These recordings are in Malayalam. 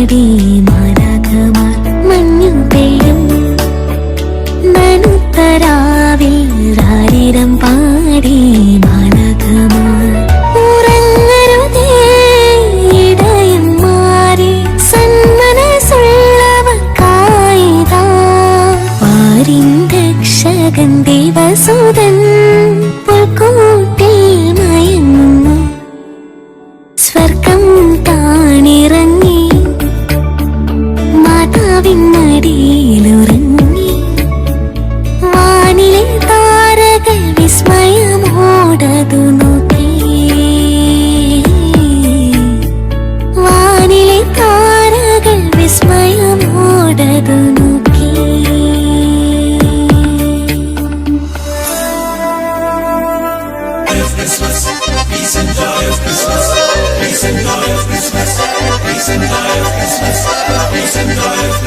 പാടി മാരാധമാർ മഞ്ഞു പെയ്യും. നനുത്തരാവിൽ രാരിരം പാടി മാരാധമാർ ഉറങ്ങരുതേ ഇടയന്മാരെ സന്മനസുള്ളവർക്കായിതാ പാരിൻ രക്ഷകൻ ദേവസുതൻ പുൽക്കൂട്ടിൽ Seni de öpmüşsün, seni de öpmüşsün, seni de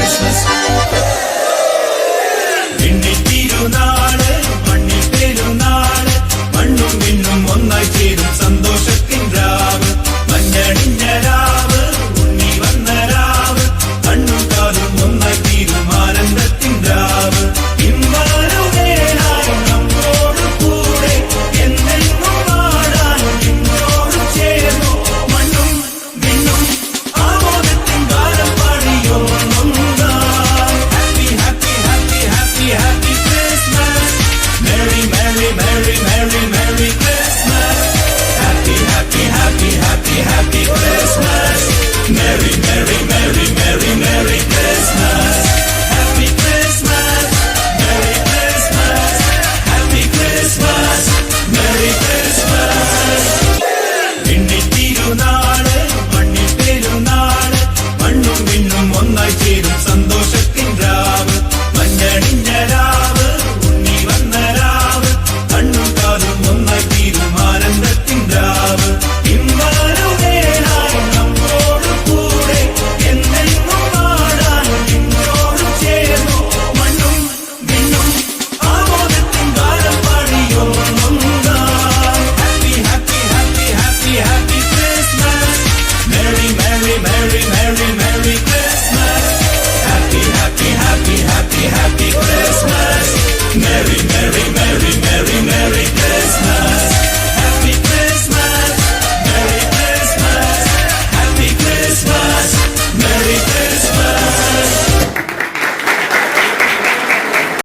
Mary.